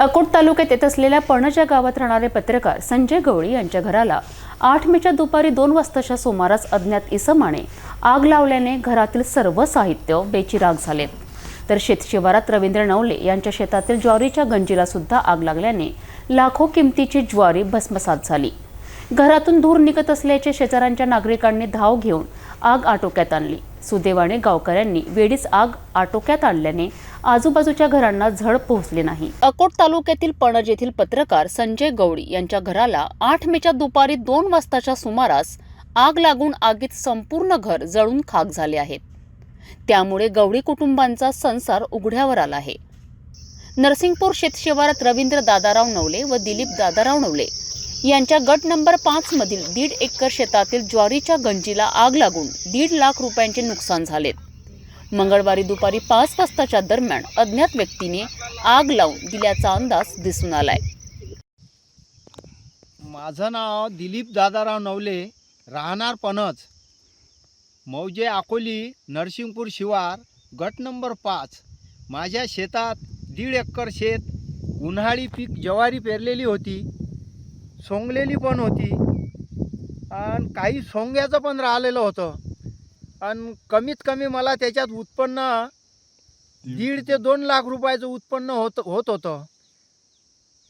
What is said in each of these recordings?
अकोट तालुक्यात येत असलेल्या पणज या गावात राहणारे पत्रकार संजय गवळी यांच्या घराला आठ मेच्या दुपारी दोन वाजताच्या सुमारास अज्ञात इसमाने आग लावल्याने घरातील सर्व साहित्य बेचिराग झाले. तर शेतशिवारात रवींद्र नवले यांच्या शेतातील ज्वारीच्या गंजीला सुद्धा आग लागल्याने लाखो किमतीची ज्वारी भस्मसात झाली. घरातून धूर निघत असल्याचे शेजाऱ्यांच्या नागरिकांनी धाव घेऊन आग आटोक्यात आणली. सुदैवाने गावकऱ्यांनी वेळीच आग आटोक्यात आणल्याने आजूबाजूच्या घरांना झड पोहोचली नाही. अकोट तालुक्यातील पणज येथील पत्रकार संजय गवळी यांच्या घराला आठ मेच्या दुपारी दोन वाजताच्या सुमारास आग लागून आगीत संपूर्ण घर जळून खाक झाले आहेत. त्यामुळे गवळी कुटुंबांचा संसार उघड्यावर आला आहे. नरसिंगपूर शेतशिवारात रवींद्र दादाराव नवले व दिलीप दादाराव नवले यांच्या गट नंबर पाच मधील दीड एकर शेतातील ज्वारीच्या गंजीला आग लागून दीड लाख रुपयांचे नुकसान झालेत मंगळवारी दुपारी पाच वाजताच्या दरम्यान अज्ञात व्यक्तीने आग लावून दिल्याचा अंदाज दिसून आलाय. माझं नाव दिलीप दादाराव नवले राहणार पणच मौजे अकोली नरसिंगपूर शिवार गट नंबर पाच. माझ्या शेतात दीड एकर शेत उन्हाळी पीक ज्वारी पेरलेली होती सोंगलेली पण होती. आणि काही सोंग्याचं पण राहिलेलं होतं. आणि कमीत कमी मला त्याच्यात उत्पन्न दीड ते दोन लाख रुपयाचं उत्पन्न होत होत होतं.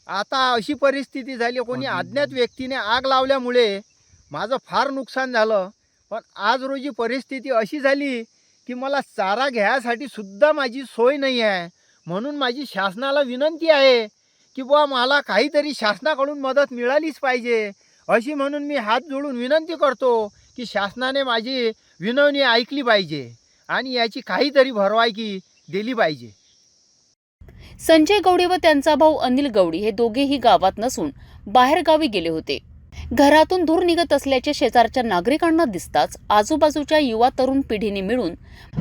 आता अशी परिस्थिती झाली कोणी अज्ञात व्यक्तीने आग लावल्यामुळे माझं फार नुकसान झालं. पण आज रोजी परिस्थिती अशी झाली की मला चारा घ्यायसाठी सुद्धा माझी सोय नाही आहे. म्हणून माझी शासनाला विनंती आहे की बुवा मला काहीतरी शासनाकडून मदत मिळालीच पाहिजे. अशी म्हणून मी हात जोडून विनंती करतो की शासनाने माझी विनवणी ऐकली पाहिजे आणि याची काहीतरी भरवायकी दिली पाहिजे. संजय गवडी व त्यांचा भाऊ अनिल गवडी हे दोघेही गावात नसून बाहेर गावी गेले होते. घरातून धूर निघत असल्याचे शेजारच्या नागरिकांना दिसताच आजूबाजूच्या युवा तरुण पिढीने मिळून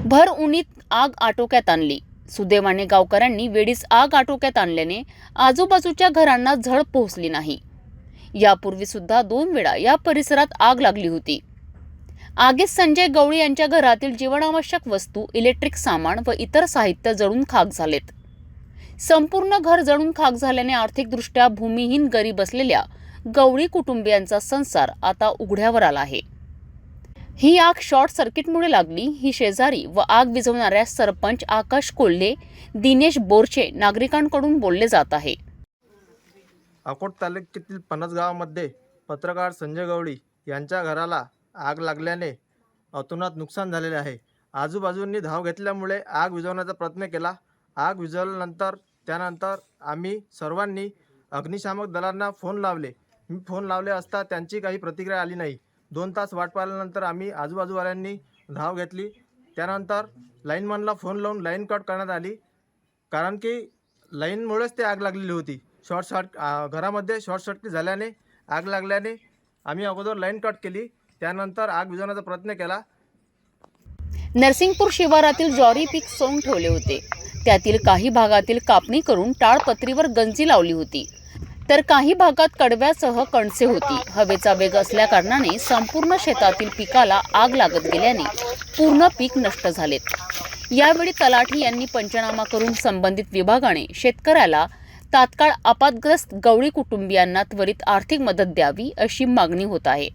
भर उन्हीत आग आटोक्यात आणली. सुदैवाने गावकऱ्यांनी वेळीच आग आटोक्यात आणल्याने आजूबाजूच्या घरांना झळ पोहोचली नाही. यापूर्वी सुद्धा दोन वेळा या परिसरात आग लागली होती. आगीत संजय गवळी यांच्या घरातील जीवनावश्यक वस्तू इलेक्ट्रिक सामान व इतर साहित्य जळून खाक झालेत. संपूर्ण घर जळून खाक झाल्याने आर्थिकदृष्ट्या भूमिहीन गरीब असलेल्या गवळी कुटुंबियांचा संसार आता उघड्यावर आला आहे. ही आग शॉर्ट सर्किटमुळे लागली. ही शेजारी व आग विझवणाऱ्या सरपंच आकाश कोल्हे दिनेश बोरचे नागरिकांकडून बोलले जात आहे. अकोट तालुक्यातील पणस गावामध्ये पत्रकार संजय गवळी यांच्या घराला आग लागल्याने अतोनात नुकसान झालेले आहे. आजूबाजूंनी धाव घेतल्यामुळे आग विझवण्याचा प्रयत्न केला. आग विझवल्यानंतर त्यानंतर आम्ही सर्वांनी अग्निशामक दलांना फोन लावले. मी फोन लावले असता त्यांची काही प्रतिक्रिया आली नाही. दोन तास वाट पाहिल्यानंतर आम्ही आजूबाजूवाल्यांनी धाव घेतली. त्यानंतर लाईनमॅनला फोन लावून लाईन कट करण्यात आली. कारण की लाईनमुळेच ते आग लागलेली होती. शॉर्ट सर्क घरामध्ये शॉर्ट सर्किट झाल्याने आग लागल्याने आम्ही अगोदर लाईन कट केली. त्यानंतर आग विझवण्याचा प्रयत्न केला. नरसिंगपूर शिवारातील ज्वारी पीक सोंग ठेवले होते. त्यातील काही भागातील कापणी करून टाळपत्रीवर गंजी लावली होती. तर काही भागात कडव्यासह कणसे होती. हवेचा वेग असल्याकारणाने संपूर्ण शेतातील पिकाला आग लागत गेल्याने पूर्ण पीक नष्ट झालेत. यावेळी तलाठी यांनी पंचनामा करून संबंधित विभागाने शेतकऱ्याला तात्काळ आपातग्रस्त गवळी कुटुंबियांना त्वरित आर्थिक मदत द्यावी अशी मागणी होत आहे.